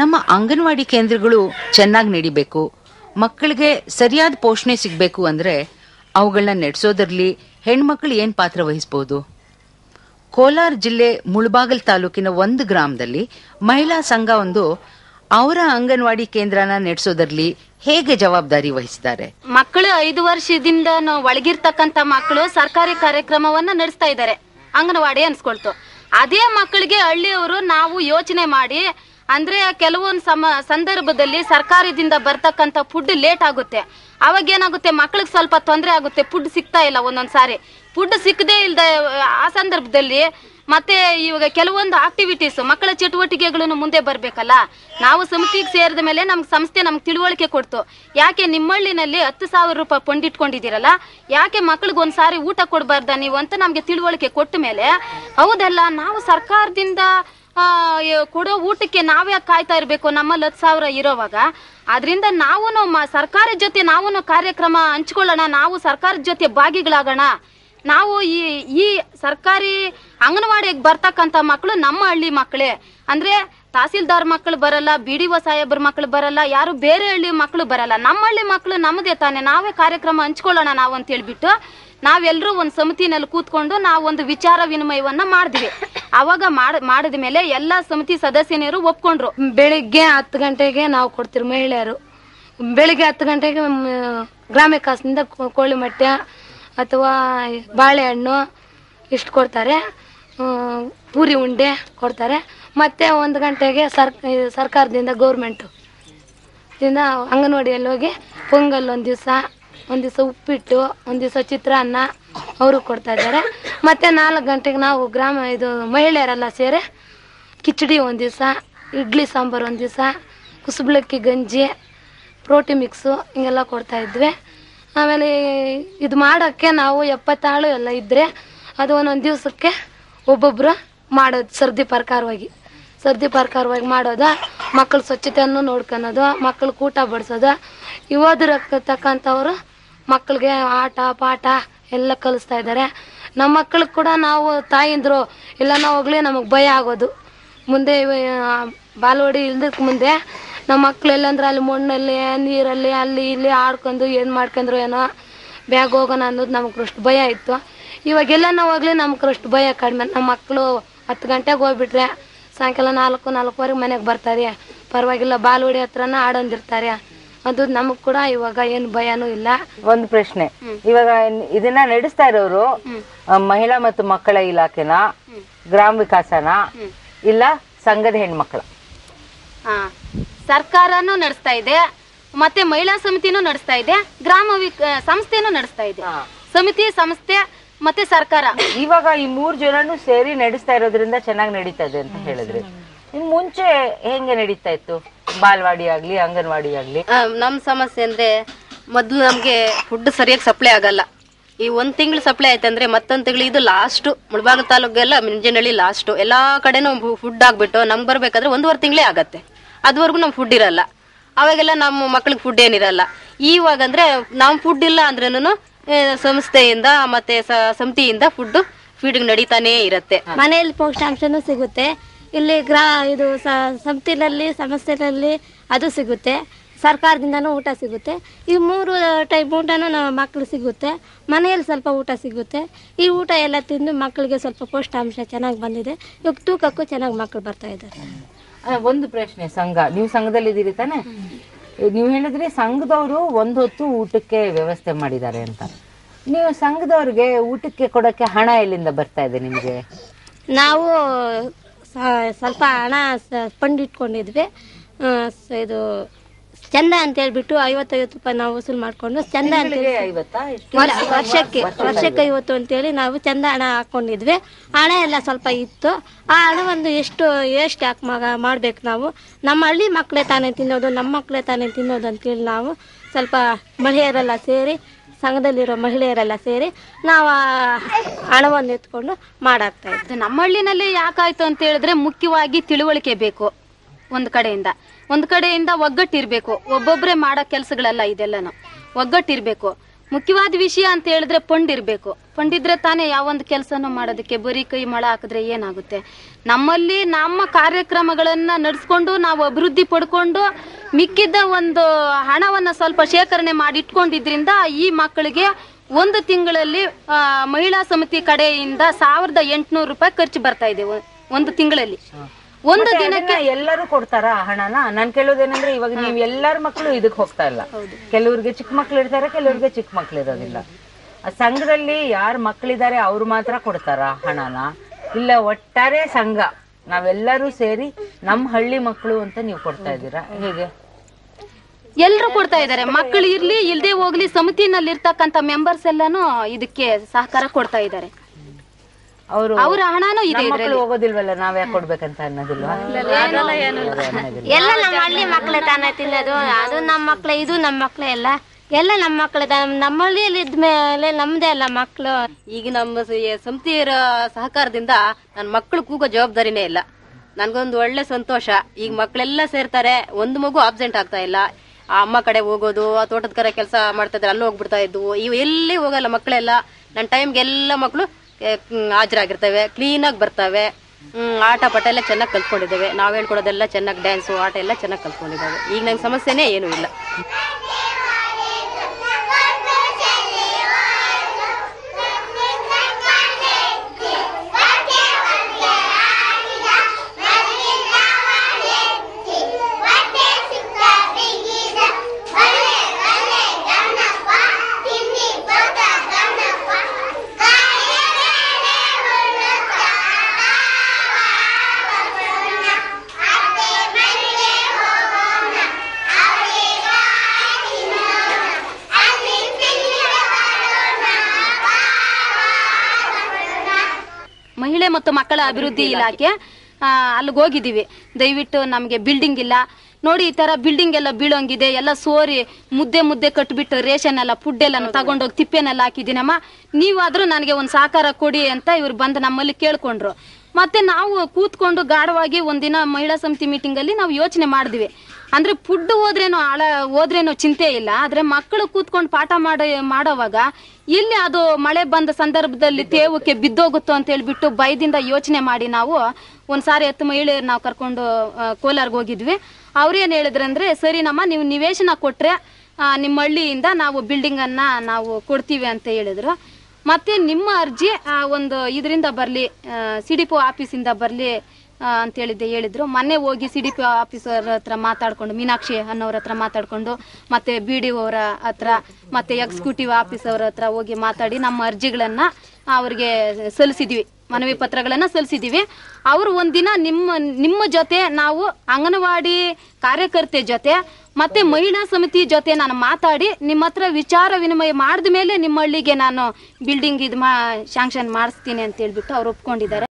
ನಮ್ಮ ಅಂಗನವಾಡಿ ಕೇಂದ್ರಗಳು ಚೆನ್ನಾಗಿ ನಡಿಬೇಕು. ಮಕ್ಕಳಿಗೆ ಸರಿಯಾದ ಪೋಷಣೆ ಸಿಗಬೇಕು ಅಂದ್ರೆ ಅವುಗಳನ್ನ ನಡೆಸೋದ್ರಲ್ಲಿ ಹೆಣ್ಮಕ್ಳು ಏನು ಪಾತ್ರ ವಹಿಸಬಹುದು ಕೋಲಾರ ಜಿಲ್ಲೆ ಮುಳಬಾಗಲ್ ತಾಲೂಕಿನ ಒಂದು ಗ್ರಾಮದಲ್ಲಿ ಮಹಿಳಾ ಸಂಘ ಒಂದು ಅವರ ಅಂಗನವಾಡಿ ಕೇಂದ್ರನ ನಡೆಸೋದ್ರಲ್ಲಿ ಹೇಗೆ ಜವಾಬ್ದಾರಿ ವಹಿಸಿದ್ದಾರೆ? ಮಕ್ಕಳು ಐದು ವರ್ಷದಿಂದ ಒಳಗಿರ್ತಕ್ಕಂತ ಮಕ್ಕಳು ಸರ್ಕಾರಿ ಕಾರ್ಯಕ್ರಮವನ್ನ ನಡೆಸ್ತಾ ಇದ್ದಾರೆ. ಅಂಗನವಾಡಿ ಅನ್ಸ್ಕೊಳ್ತು. ಅದೇ ಮಕ್ಕಳಿಗೆ ಹಳ್ಳಿಯವರು ನಾವು ಯೋಚನೆ ಮಾಡಿ ಅಂದ್ರೆ ಕೆಲವೊಂದು ಸಮ, ಸಂದರ್ಭದಲ್ಲಿ ಸರ್ಕಾರದಿಂದ ಬರ್ತಕ್ಕಂತ ಫುಡ್ ಲೇಟ್ ಆಗುತ್ತೆ. ಅವಾಗ ಏನಾಗುತ್ತೆ ಮಕ್ಳಿಗೆ ಸ್ವಲ್ಪ ತೊಂದರೆ ಆಗುತ್ತೆ. ಫುಡ್ ಸಿಗ್ತಾ ಇಲ್ಲ ಒಂದೊಂದ್ ಸಾರಿ. ಫುಡ್ ಸಿಕ್ಕದೇ ಇಲ್ದ, ಆ ಸಂದರ್ಭದಲ್ಲಿ ಮತ್ತೆ ಇವಾಗ ಕೆಲವೊಂದು ಆಕ್ಟಿವಿಟೀಸ್ ಮಕ್ಕಳ ಚಟುವಟಿಕೆಗಳನ್ನು ಮುಂದೆ ಬರ್ಬೇಕಲ್ಲ? ನಾವು ಸಮಿತಿಗೆ ಸೇರಿದ ಮೇಲೆ ನಮ್ಗೆ ಸಂಸ್ಥೆ ನಮ್ಗೆ ತಿಳುವಳಿಕೆ ಕೊಡ್ತು. ಯಾಕೆ ನಿಮ್ಮಳ್ಳಿನಲ್ಲಿ ಹತ್ತು ಸಾವಿರ ರೂಪಾಯಿ ಕೊಂಡಿಟ್ಕೊಂಡಿದ್ದೀರಲ್ಲ ಯಾಕೆ ಮಕ್ಳಿಗೆ ಒಂದ್ ಸಾರಿ ಊಟ ಕೊಡಬಾರ್ದ ನೀವು ಅಂತ ನಮ್ಗೆ ತಿಳುವಳಿಕೆ ಕೊಟ್ಟ ಮೇಲೆ, ಹೌದಲ್ಲ, ನಾವು ಸರ್ಕಾರದಿಂದ ಕೊಡೋ ಊಟಕ್ಕೆ ನಾವೇ ಕಾಯ್ತಾ ಇರಬೇಕು? ನಮ್ಮಲ್ಲಿ ಹತ್ತು ಸಾವಿರ ಇರೋವಾಗ. ಅದರಿಂದ ನಾವು ಸರ್ಕಾರದ ಜೊತೆ ನಾವು ಕಾರ್ಯಕ್ರಮ ಹಂಚ್ಕೊಳ್ಳೋಣ. ನಾವು ಸರ್ಕಾರದ ಜೊತೆ ಭಾಗಿಗಳಾಗೋಣ. ನಾವು ಈ ಈ ಸರ್ಕಾರಿ ಅಂಗನವಾಡಿಗೆ ಬರ್ತಕ್ಕಂಥ ಮಕ್ಕಳು ನಮ್ಮ ಹಳ್ಳಿ ಮಕ್ಕಳೇ ಅಂದ್ರೆ ತಹಸೀಲ್ದಾರ್ ಮಕ್ಕಳು ಬರಲ್ಲ, ಬಿ ಡಿ ಒ ಸಾಹೇಬ್ರ ಮಕ್ಕಳು ಬರಲ್ಲ, ಯಾರು ಬೇರೆ ಹಳ್ಳಿ ಮಕ್ಕಳು ಬರಲ್ಲ. ನಮ್ಮ ಹಳ್ಳಿ ಮಕ್ಕಳು ನಮ್ಮದೇ ತಾನೆ. ನಾವೇ ಕಾರ್ಯಕ್ರಮ ಹಂಚ್ಕೊಳ್ಳೋಣ ನಾವು ಅಂತ ಹೇಳ್ಬಿಟ್ಟು ನಾವೆಲ್ಲರೂ ಒಂದು ಸಮಿತಿನಲ್ಲಿ ಕೂತ್ಕೊಂಡು ನಾವು ಒಂದು ವಿಚಾರ ವಿನಿಮಯವನ್ನ ಮಾಡಿದ್ವಿ. ಅವಾಗ ಮಾಡಿದ ಮೇಲೆ ಎಲ್ಲ ಸಮಿತಿ ಸದಸ್ಯನರು ಒಪ್ಕೊಂಡ್ರು. ಬೆಳಿಗ್ಗೆ ಹತ್ತು ಗಂಟೆಗೆ ನಾವು ಕೊಡ್ತೀವಿ ಮಹಿಳೆಯರು, ಬೆಳಿಗ್ಗೆ ಹತ್ತು ಗಂಟೆಗೆ ಗ್ರಾಮ ಕಾಸಿನಿಂದ ಕೋಳಿ ಮೊಟ್ಟೆ ಅಥವಾ ಬಾಳೆಹಣ್ಣು ಇಷ್ಟು ಕೊಡ್ತಾರೆ. ಪೂರಿ ಉಂಡೆ ಕೊಡ್ತಾರೆ. ಮತ್ತೆ ಒಂದು ಗಂಟೆಗೆ ಸರ್, ಸರ್ಕಾರದಿಂದ ಗೌರ್ಮೆಂಟು ದಿಂದ ಅಂಗನವಾಡಿಯಲ್ಲಿ ಹೋಗಿ, ಪೊಂಗಲ್ ಒಂದು ದಿವಸ ಒಂದು ದಿವಸ ಉಪ್ಪಿಟ್ಟು, ಒಂದು ದಿವಸ ಚಿತ್ರಾನ್ನ ಅವರು ಕೊಡ್ತಾ ಇದ್ದಾರೆ. ಮತ್ತೆ ನಾಲ್ಕು ಗಂಟೆಗೆ ನಾವು ಗ್ರಾಮ ಇದು ಮಹಿಳೆಯರೆಲ್ಲ ಸೇರಿ ಕಿಚಡಿ ಒಂದು ದಿವಸ, ಇಡ್ಲಿ ಸಾಂಬಾರು ಒಂದು ದಿವಸ ಕುಸುಬ್ಲಕ್ಕಿ ಗಂಜಿ ಪ್ರೋಟಿ ಮಿಕ್ಸು ಹಿಂಗೆಲ್ಲ ಕೊಡ್ತಾ ಇದ್ವಿ. ಆಮೇಲೆ ಇದು ಮಾಡೋಕ್ಕೆ ನಾವು ಎಪ್ಪತ್ತಾಳು ಎಲ್ಲ ಇದ್ದರೆ ಅದು ಒಂದೊಂದು ದಿವಸಕ್ಕೆ ಒಬ್ಬೊಬ್ಬರು ಮಾಡೋದು, ಸರ್ದಿ ಪ್ರಕಾರವಾಗಿ. ಸರ್ದಿ ಪ್ರಕಾರವಾಗಿ ಮಾಡೋದು ಮಕ್ಕಳ ಸ್ವಚ್ಛತೆಯನ್ನು ನೋಡ್ಕೊಳೋದು ಮಕ್ಕಳು ಊಟ ಬಡಿಸೋದು. ಓದಿರತಕ್ಕಂಥವ್ರು ಮಕ್ಕಳಿಗೆ ಆಟ, ಪಾಠ ಎಲ್ಲ ಕಲಿಸ್ತಾ ಇದ್ದಾರೆ. ನಮ್ಮ ಮಕ್ಕಳಿಗೆ ಕೂಡ ನಾವು ತಾಯಿಂದ್ರು, ಇಲ್ಲ ನಾವು ಹೋಗ್ಲಿ ನಮಗೆ ಭಯ ಆಗೋದು. ಮುಂದೆ ಬಾಲ್ವಾಡಿ ಇಲ್ದಕ್ಕೆ ಮುಂದೆ ನಮ್ಮ ಮಕ್ಳು ಎಲ್ಲಂದ್ರೆ ಅಲ್ಲಿ ಮಣ್ಣಲ್ಲಿ, ನೀರಲ್ಲಿ, ಅಲ್ಲಿ ಇಲ್ಲಿ ಆಡ್ಕೊಂಡು ಏನು ಮಾಡ್ಕೊಂಡ್ರು ಏನೋ ಬ್ಯಾಗ್ ಹೋಗೋಣ ಅನ್ನೋದು ನಮಗೆ ಅಷ್ಟು ಭಯ ಇತ್ತು. ಇವಾಗೆಲ್ಲ ನಾವು ಹೋಗ್ಲಿ ನಮ್ಗೆ ಅಷ್ಟು ಭಯ ಕಡಿಮೆ. ನಮ್ಮ ಮಕ್ಕಳು ಹತ್ತು ಗಂಟೆಗೆ ಹೋಗ್ಬಿಟ್ರೆ ಸಾಯಂಕಾಲ ನಾಲ್ಕು, ನಾಲ್ಕುವರೆಗೆ ಮನೆಗೆ ಬರ್ತಾರೆ. ಪರವಾಗಿಲ್ಲ, ಬಾಲ್ವಾಡಿ ಹತ್ರನ ಆಡೊಂದಿರ್ತಾರೆ. ಅದು ನಮಗ್ ಕೂಡ ಇವಾಗ ಏನು ಭಯನೂ ಇಲ್ಲ. ಒಂದು ಪ್ರಶ್ನೆ. ಇವಾಗ ಇದನ್ನ ನಡೆಸ್ತಾ ಇರೋರು ಮಹಿಳಾ ಮತ್ತು ಮಕ್ಕಳ ಇಲಾಖೆನ? ಗ್ರಾಮ ವಿಕಾಸನ? ಇಲ್ಲ ಸಂಘದ ಹೆಣ್ಮಕ್ಳ? ಆ, ಸರ್ಕಾರನೂ ನಡೆಸ್ತಾ ಇದೆ ಮತ್ತೆ ಮಹಿಳಾ ಸಮಿತಿನೂ ನಡೆಸ್ತಾ ಇದೆ ಗ್ರಾಮ ವಿಕ ಸಂಸ್ಥೆನೂ ನಡೆಸ್ತಾ ಇದೆ. ಸಮಿತಿ ಸಂಸ್ಥೆ ಮತ್ತೆ ಸರ್ಕಾರ. ಇವಾಗ ಈ ಮೂರ್ ಜನನು ಸೇರಿ ನಡೆಸ್ತಾ ಇರೋದ್ರಿಂದ ಚೆನ್ನಾಗಿ ನಡೀತಾ ಇದೆ ಅಂತ ಹೇಳಿದ್ರಿ. ಇನ್ ಮುಂಚೆ ಹೆಂಗೆ ನಡೀತಾ ಇತ್ತು? ಬಾಲ್ವಾಡಿ ಆಗ್ಲಿ ಅಂಗನವಾಡಿ ಆಗ್ಲಿ. ನಮ್ಮ ಸಮಸ್ಯೆ ಅಂದ್ರೆ ಮೊದಲು ನಮಗೆ ಫುಡ್ ಸರಿಯಾಗಿ ಸಪ್ಲೈ ಆಗಲ್ಲ. ಈ ಒಂದ್ ತಿಂಗಳು ಸಪ್ಲೈ ಆಯ್ತಂದ್ರೆ ಮತ್ತೊಂದ್ ತಿಂಗಳು ಇದು ಲಾಸ್ಟ್ ಮುಳಬಾಗ ತಾಲೂಕೆಲ್ಲ ಮಿಂಜನಹಳ್ಳಿ ಲಾಸ್ಟ್ ಎಲ್ಲಾ ಕಡೆನೂ ಫುಡ್ ಆಗ್ಬಿಟ್ಟು ನಮ್ಗೆ ಬರ್ಬೇಕಾದ್ರೆ ಒಂದೂವರೆ ತಿಂಗಳೇ ಆಗತ್ತೆ. ಅದುವರೆಗೂ ನಮ್ ಫುಡ್ ಇರಲ್ಲ. ಅವಾಗೆಲ್ಲ ನಮ್ಮ ಮಕ್ಳಿಗೆ ಫುಡ್ ಏನಿರಲ್ಲ. ಇವಾಗ ಅಂದ್ರೆ ನಮ್ ಫುಡ್ ಇಲ್ಲ ಅಂದ್ರೂ ಸಂಸ್ಥೆಯಿಂದ ಮತ್ತೆ ಸ- ಸಮಿತಿಯಿಂದ ಫುಡ್ ಫೀಡಿಂಗ್ ನಡೀತಾನೇ ಇರುತ್ತೆ. ಮನೆಯಲ್ಲಿ ಪೌಷ್ಟಾಂಶನೂ ಸಿಗುತ್ತೆ. ಇಲ್ಲಿ ಗ್ರಾ ಇದು ಸಮಿತಿನಲ್ಲಿ ಸಂಸ್ಥೆನಲ್ಲಿ ಸಂಸ್ಥೆನಲ್ಲಿ ಅದು ಸಿಗುತ್ತೆ. ಸರ್ಕಾರದಿಂದನೂ ಊಟ ಸಿಗುತ್ತೆ. ಈ ಮೂರು ಟೈಪ್ ಊಟನೂ ನಮ್ಮ ಮಕ್ಕಳು ಸಿಗುತ್ತೆ. ಮನೆಯಲ್ಲಿ ಸ್ವಲ್ಪ ಊಟ ಸಿಗುತ್ತೆ. ಈ ಊಟ ಎಲ್ಲ ತಿಂದು ಮಕ್ಕಳಿಗೆ ಸ್ವಲ್ಪ ಪೌಷ್ಟಾಂಶ ಚೆನ್ನಾಗಿ ಬಂದಿದೆ. ಇವಾಗ ತೂಕಕ್ಕೂ ಚೆನ್ನಾಗಿ ಮಕ್ಕಳು ಬರ್ತಾ ಇದ್ದಾರೆ. ಒಂದು ಪ್ರಶ್ನೆ ಸಂಘ. ನೀವು ಸಂಘದಲ್ಲಿ ಇದ್ದೀರಿ ತಾನೆ? ನೀವು ಹೇಳಿದ್ರೆ ಸಂಘದವರು ಒಂದು ಹೊತ್ತು ಊಟಕ್ಕೆ ವ್ಯವಸ್ಥೆ ಮಾಡಿದ್ದಾರೆ ಅಂತ. ನೀವು ಸಂಘದವ್ರಿಗೆ ಊಟಕ್ಕೆ ಕೊಡಕ್ಕೆ ಹಣ ಎಲ್ಲಿಂದ ಬರ್ತಾ ಇದೆ ನಿಮಗೆ? ನಾವು ಸ್ವಲ್ಪ ಹಣ ಸ- ಫಂಡ್ ಇಟ್ಕೊಂಡಿದ್ವಿ. ಆ, ಇದು ಚಂದ ಅಂತ ಹೇಳ್ಬಿಟ್ಟು ಐವತ್ತೈವತ್ತು ರೂಪಾಯಿ ನಾವು ವಸೂಲ್ ಮಾಡ್ಕೊಂಡು ಚಂದ ಅಂತ ವರ್ಷಕ್ಕೆ ವರ್ಷಕ್ಕೆ ಐವತ್ತು. ಅಂತೇಳಿ ನಾವು ಚಂದ ಹಣ ಹಾಕೊಂಡಿದ್ವಿ. ಹಣ ಎಲ್ಲ ಸ್ವಲ್ಪ ಇತ್ತು. ಆ ಹಣವನ್ನು ಎಷ್ಟು ಎಷ್ಟು ಯಾಕೆ ಮಾಡ್ಬೇಕು ನಾವು? ನಮ್ಮ ಹಳ್ಳಿ ಮಕ್ಕಳೇ ತಾನೇ ತಿನ್ನೋದು ನಮ್ಮ ಮಕ್ಕಳೇ ತಾನೇ ತಿನ್ನೋದು ಅಂತೇಳಿ ನಾವು ಸ್ವಲ್ಪ ಮಹಿಳೆಯರೆಲ್ಲ ಸೇರಿ ಸಂಘದಲ್ಲಿರೋ ಮಹಿಳೆಯರೆಲ್ಲ ಸೇರಿ ನಾವು ಹಣವನ್ನು ಎತ್ಕೊಂಡು ಮಾಡಾಕ್ತಾ ಇದ್ವಿ. ನಮ್ಮ ಹಳ್ಳಿನಲ್ಲಿ ಯಾಕಾಯ್ತು ಅಂತ ಹೇಳಿದ್ರೆ ಮುಖ್ಯವಾಗಿ ತಿಳುವಳಿಕೆ ಬೇಕು ಒಂದ್ ಕಡೆಯಿಂದ. ಒಂದ್ ಕಡೆಯಿಂದ ಒಗ್ಗಟ್ಟಿರ್ಬೇಕು. ಒಬ್ಬೊಬ್ಬರೇ ಮಾಡೋ ಕೆಲ್ಸಗಳೆಲ್ಲ ಇದೆಲ್ಲನು. ಒಗ್ಗಟ್ಟಿರ್ಬೇಕು. ಮುಖ್ಯವಾದ ವಿಷಯ ಅಂತ ಹೇಳಿದ್ರೆ ಫಂಡ್ ಇದ್ರೆ ತಾನೇ ಯಾವೊಂದು ಕೆಲಸನೂ ಮಾಡೋದಕ್ಕೆ ಬರೀ ಕೈ ಮಳ ಹಾಕಿದ್ರೆ ಏನಾಗುತ್ತೆ? ನಮ್ಮಲ್ಲಿ ನಮ್ಮ ಕಾರ್ಯಕ್ರಮಗಳನ್ನ ನಡೆಸ್ಕೊಂಡು ನಾವು ಅಭಿವೃದ್ಧಿ ಪಡ್ಕೊಂಡು ಮಿಕ್ಕಿದ್ದ ಒಂದು ಹಣವನ್ನ ಸ್ವಲ್ಪ ಶೇಖರಣೆ ಮಾಡಿ ಇಟ್ಕೊಂಡಿದ್ರಿಂದ ಈ ಮಕ್ಕಳಿಗೆ ಒಂದು ತಿಂಗಳಲ್ಲಿ ಮಹಿಳಾ ಸಮಿತಿ ಕಡೆಯಿಂದ ಸಾವಿರದ ಎಂಟುನೂರು ರೂಪಾಯಿ ಖರ್ಚು ಬರ್ತಾ ಇದೆ. ಒಂದು ತಿಂಗಳಲ್ಲಿ. ಒಂದು ದಿನಕ್ಕೆ ಎಲ್ಲರೂ ಕೊಡ್ತಾರ ಹಣನ? ನಾನ್ ಕೇಳೋದೇನಂದ್ರೆ ಇವಾಗ ನೀವ್ ಎಲ್ಲಾರ ಮಕ್ಕಳು ಇದಕ್ ಹೋಗ್ತಾ ಇಲ್ಲ. ಕೆಲವ್ರಿಗೆ ಚಿಕ್ಕ ಮಕ್ಳು ಇರ್ತಾರೆ ಕೆಲವ್ರಿಗೆ ಚಿಕ್ಕ ಮಕ್ಳು ಇರೋದಿಲ್ಲ. ಆ ಸಂಘದಲ್ಲಿ ಯಾರ್ ಮಕ್ಳಿದಾರೆ ಅವ್ರು ಮಾತ್ರ ಕೊಡ್ತಾರ ಹಣನ? ಇಲ್ಲ ಒಟ್ಟಾರೆ ಸಂಘ. ನಾವೆಲ್ಲರೂ ಸೇರಿ ನಮ್ ಹಳ್ಳಿ ಮಕ್ಕಳು ಅಂತ ನೀವು ಕೊಡ್ತಾ ಇದ್ದೀರಾ? ಹೇಗೆ? ಎಲ್ರು ಕೊಡ್ತಾ ಇದ್ದಾರೆ. ಮಕ್ಕಳು ಇರ್ಲಿ ಇಲ್ದೇ ಹೋಗ್ಲಿ ಸಮಿತಿನಲ್ಲಿ ಇರ್ತಕ್ಕಂತ ಮೆಂಬರ್ಸ್ ಎಲ್ಲಾನು ಇದಕ್ಕೆ ಸಹಕಾರ ಕೊಡ್ತಾ ಇದ್ದಾರೆ. ಅವರು ಅವ್ರ ಹಣನೂ ಇದೆ ಮಕ್ಕಳು ಹೋಗೋದಿಲ್ವಲ್ಲ ನಾವ್ ಯಾಕೆ ಕೊಡ್ಬೇಕಂತ ಅನ್ನೋದಿಲ್ವಾ? ಎಲ್ಲ ನಮ್ಮ ಹಳ್ಳಿ ಮಕ್ಕಳೇ ತಾನೇ ತಿನ್ನೋದು. ಅದು ನಮ್ಮ ಮಕ್ಳೇ ಇದು ನಮ್ಮ ಮಕ್ಳೇ ಎಲ್ಲ ಎಲ್ಲ ನಮ್ಮ ಮಕ್ಳೇ ನಮ್ಮ ಹಳ್ಳಿಯಲ್ಲಿ ಇದ್ಮೇಲೆ ನಮ್ದೇ ಅಲ್ಲ ಮಕ್ಳು. ಈಗ ನಮ್ಮ ಸಂತಿಯರ ಸಹಕಾರದಿಂದ ನನ್ನ ಮಕ್ಕಳು ಕೂಗೋ ಜವಾಬ್ದಾರಿನೇ ಇಲ್ಲ. ನನ್ಗೊಂದು ಒಳ್ಳೆ ಸಂತೋಷ. ಈಗ ಮಕ್ಕಳೆಲ್ಲ ಸೇರ್ತಾರೆ ಒಂದು ಮಗು ಆಬ್ಸೆಂಟ್ ಆಗ್ತಾ ಇಲ್ಲ. ಆ ಅಮ್ಮ ಕಡೆ ಹೋಗೋದು ಆ ತೋಟದ ಕಡೆ ಕೆಲಸ ಮಾಡ್ತಾ ಇದ್ರೆ ಅಲ್ಲಿ ಹೋಗ್ಬಿಡ್ತಾ ಇದ್ವು. ಇವು ಎಲ್ಲಿ ಹೋಗಲ್ಲ ಮಕ್ಕಳೆಲ್ಲ ನನ್ನ ಟೈಮ್ಗೆ ಎಲ್ಲ ಮಕ್ಕಳು ಹಾಜರಾಗಿರ್ತವೆ ಕ್ಲೀನಾಗಿ ಬರ್ತವೆ. ಆಟ ಪಾಠ ಎಲ್ಲ ಚೆನ್ನಾಗಿ ಕಲ್ತ್ಕೊಂಡಿದ್ದೇವೆ. ನಾವು ಹೇಳ್ಕೊಡೋದೆಲ್ಲ ಚೆನ್ನಾಗಿ ಡ್ಯಾನ್ಸು ಆಟ ಎಲ್ಲ ಚೆನ್ನಾಗಿ ಕಲ್ತ್ಕೊಂಡಿದ್ದಾವೆ. ಈಗ ನಂಗೆ ಸಮಸ್ಯೆನೇ ಏನೂ ಇಲ್ಲ. ಮಹಿಳೆ ಮತ್ತು ಮಕ್ಕಳ ಅಭಿವೃದ್ಧಿ ಇಲಾಖೆ. ಆ, ಅಲ್ಲಿಗೆ ಹೋಗಿದ್ದೀವಿ. ದಯವಿಟ್ಟು ನಮಗೆ ಬಿಲ್ಡಿಂಗ್ ಇಲ್ಲ. ನೋಡಿ ಈ ತರ ಬಿಲ್ಡಿಂಗ್ ಎಲ್ಲ ಬೀಳೋಂಗಿದೆ ಎಲ್ಲ ಸೋರಿ ಮುದ್ದೆ ಮುದ್ದೆ ಕಟ್ಬಿಟ್ಟು ರೇಷನ್ ಎಲ್ಲ ಫುಡ್ ಎಲ್ಲ ತಗೊಂಡೋಗಿ ತಿಪ್ಪೆನೆಲ್ಲ ಹಾಕಿದ್ದೀನಮ್ಮ. ನೀವಾದ್ರೂ ನನಗೆ ಒಂದು ಸಹಕಾರ ಕೊಡಿ ಅಂತ ಇವ್ರು ಬಂದು ನಮ್ಮಲ್ಲಿ ಕೇಳ್ಕೊಂಡ್ರು. ಮತ್ತೆ ನಾವು ಕೂತ್ಕೊಂಡು ಗಾಢವಾಗಿ ಒಂದಿನ ಮಹಿಳಾ ಸಮಿತಿ ಮೀಟಿಂಗ್ ಅಲ್ಲಿ ನಾವು ಯೋಚನೆ ಮಾಡಿದ್ವಿ. ಅಂದ್ರೆ ಫುಡ್ ಹೋದ್ರೇನು ಆಳ, ಹೋದ್ರೇನು ಚಿಂತೆ ಇಲ್ಲ. ಆದ್ರೆ ಮಕ್ಕಳು ಕೂತ್ಕೊಂಡು ಪಾಠ ಮಾಡ, ಮಾಡೋವಾಗ ಇಲ್ಲಿ ಅದು ಮಳೆ ಬಂದ ಸಂದರ್ಭದಲ್ಲಿ ತೇವಕ್ಕೆ ಬಿದ್ದೋಗುತ್ತೋ ಅಂತ ಹೇಳ್ಬಿಟ್ಟು ಭಯದಿಂದ ಯೋಚನೆ ಮಾಡಿ ನಾವು ಒಂದ್ಸಾರಿ ಹತ್ತು ಮಹಿಳೆಯರು ನಾವು ಕರ್ಕೊಂಡು ಕೋಲಾರ್ಗೆ ಹೋಗಿದ್ವಿ. ಅವ್ರೇನ್ ಸರಿ ನಮ್ಮ ನೀವು ನಿವೇಶನ ಕೊಟ್ರೆ ನಿಮ್ಮ ಹಳ್ಳಿಯಿಂದ ನಾವು ಬಿಲ್ಡಿಂಗ್ ಅನ್ನ ನಾವು ಕೊಡ್ತೀವಿ ಅಂತ ಹೇಳಿದ್ರು. ಮತ್ತೆ ನಿಮ್ಮ ಅರ್ಜಿ ಒಂದು ಇದರಿಂದ ಬರಲಿ ಸಿ ಆಫೀಸಿಂದ ಬರಲಿ ಅಂತ ಹೇಳಿದ್ದೆ, ಹೇಳಿದ್ರು. ಮೊನ್ನೆ ಹೋಗಿ ಸಿ ಡಿ ಹತ್ರ ಮಾತಾಡ್ಕೊಂಡು, ಮೀನಾಕ್ಷಿ ಅನ್ನೋರ ಹತ್ರ ಮಾತಾಡ್ಕೊಂಡು, ಮತ್ತೆ ಬಿ ಡಿ ಅವರ ಹತ್ರ, ಮತ್ತೆ ಎಕ್ಸಿಕ್ಯೂಟಿವ್ ಆಫೀಸ್ ಅವ್ರ ಹತ್ರ ಹೋಗಿ ಮಾತಾಡಿ ನಮ್ಮ ಅರ್ಜಿಗಳನ್ನ ಅವ್ರಿಗೆ ಸಲ್ಲಿಸಿದ್ವಿ. ಮನವಿ ಪತ್ರಗಳನ್ನ ಸಲ್ಲಿಸಿದೀವಿ. ಅವರು ಒಂದಿನ ನಿಮ್ಮ ನಿಮ್ಮ ಜೊತೆ ನಾವು ಅಂಗನವಾಡಿ ಕಾರ್ಯಕರ್ತೆ ಜೊತೆ ಮತ್ತೆ ಮಹಿಳಾ ಸಮಿತಿ ಜೊತೆ ನಾನು ಮಾತಾಡಿ ನಿಮ್ಮ ಹತ್ರ ವಿಚಾರ ವಿನಿಮಯ ಮಾಡಿದ ಮೇಲೆ ನಿಮ್ಮ ಹಳ್ಳಿಗೆ ನಾನು ಬಿಲ್ಡಿಂಗ್ ಇದು ಮಾ ಶಾಂಕ್ಷನ್ ಮಾಡಿಸ್ತೀನಿ ಅಂತ ಹೇಳ್ಬಿಟ್ಟು ಅವ್ರು ಒಪ್ಕೊಂಡಿದ್ದಾರೆ.